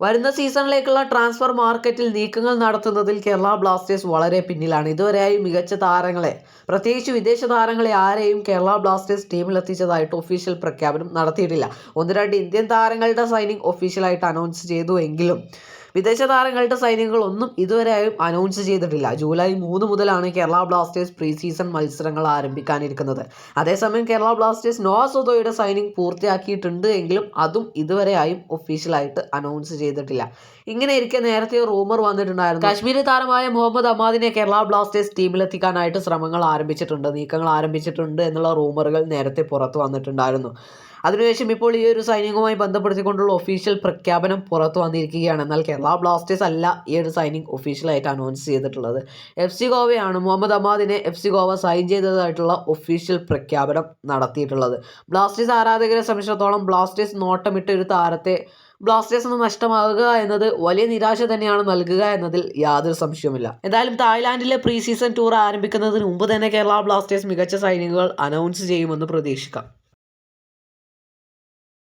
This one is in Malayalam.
വരുന്ന സീസണിലേക്കുള്ള ട്രാൻസ്ഫർ മാർക്കറ്റിൽ നീക്കങ്ങൾ നടത്തുന്നതിൽ കേരള ബ്ലാസ്റ്റേഴ്സ് വളരെ പിന്നിലാണ്. ഇതുവരെയായി മികച്ച താരങ്ങളെ പ്രത്യേകിച്ച് വിദേശ താരങ്ങളെ ആരെയും കേരള ബ്ലാസ്റ്റേഴ്സ് ടീമിലെത്തിച്ചതായിട്ട് ഒഫീഷ്യൽ പ്രഖ്യാപനം നടത്തിയിട്ടില്ല. ഒന്ന് രണ്ട് ഇന്ത്യൻ താരങ്ങളുടെ സൈനിങ് ഒഫീഷ്യലായിട്ട് അനൗൺസ് ചെയ്തു എങ്കിലും വിദേശ താരങ്ങളുടെ സൈനികങ്ങൾ ഒന്നും ഇതുവരെയും അനൗൺസ് ചെയ്തിട്ടില്ല. ജൂലൈ മൂന്ന് മുതലാണ് കേരള ബ്ലാസ്റ്റേഴ്സ് പ്രീ സീസൺ മത്സരങ്ങൾ ആരംഭിക്കാനിരിക്കുന്നത്. അതേസമയം കേരള ബ്ലാസ്റ്റേഴ്സ് നോവ സൊതോയുടെ സൈനിങ് പൂർത്തിയാക്കിയിട്ടുണ്ട് എങ്കിലും അതും ഇതുവരെയായും ഒഫീഷ്യലായിട്ട് അനൗൺസ് ചെയ്തിട്ടില്ല. ഇങ്ങനെ ഇരിക്കെ നേരത്തെ റൂമർ വന്നിട്ടുണ്ടായിരുന്നു. കാശ്മീരി താരമായ മുഹമ്മദ് അമാദിനെ കേരള ബ്ലാസ്റ്റേഴ്സ് ടീമിലെത്തിക്കാനായിട്ട് ശ്രമങ്ങൾ ആരംഭിച്ചിട്ടുണ്ട് നീക്കങ്ങൾ ആരംഭിച്ചിട്ടുണ്ട് എന്നുള്ള റൂമറുകൾ നേരത്തെ പുറത്തു വന്നിട്ടുണ്ടായിരുന്നു. അതിനുശേഷം ഇപ്പോൾ ഈ ഒരു സൈനിങ്ങുമായി ബന്ധപ്പെടുത്തിക്കൊണ്ടുള്ള ഒഫീഷ്യൽ പ്രഖ്യാപനം പുറത്തു വന്നിരിക്കുകയാണ്. എന്നാൽ കേരള ബ്ലാസ്റ്റേഴ്സ് അല്ല ഈ ഒരു സൈനിങ് ഒഫീഷ്യലായിട്ട് അനൗൺസ് ചെയ്തിട്ടുള്ളത്. എഫ് സി ഗോവയാണ് മുഹമ്മദ് അമാദിനെ എഫ് സി ഗോവ സൈൻ ചെയ്തതായിട്ടുള്ള ഒഫീഷ്യൽ പ്രഖ്യാപനം നടത്തിയിട്ടുള്ളത്. ബ്ലാസ്റ്റേഴ്സ് ആരാധകരെ സംബന്ധിച്ചിടത്തോളം ബ്ലാസ്റ്റേഴ്സ് നോട്ടമിട്ട ഒരു താരത്തെ ബ്ലാസ്റ്റേഴ്സ് ഒന്ന് നഷ്ടമാവുക എന്നത് വലിയ നിരാശ തന്നെയാണ് നൽകുക എന്നതിൽ യാതൊരു സംശയവുമില്ല. എന്തായാലും തായ്ലാൻഡിലെ പ്രീ സീസൺ ടൂർ ആരംഭിക്കുന്നതിന് മുമ്പ് തന്നെ കേരള ബ്ലാസ്റ്റേഴ്സ് മികച്ച സൈനികങ്ങൾ അനൗൺസ് ചെയ്യുമെന്ന് പ്രതീക്ഷിക്കാം.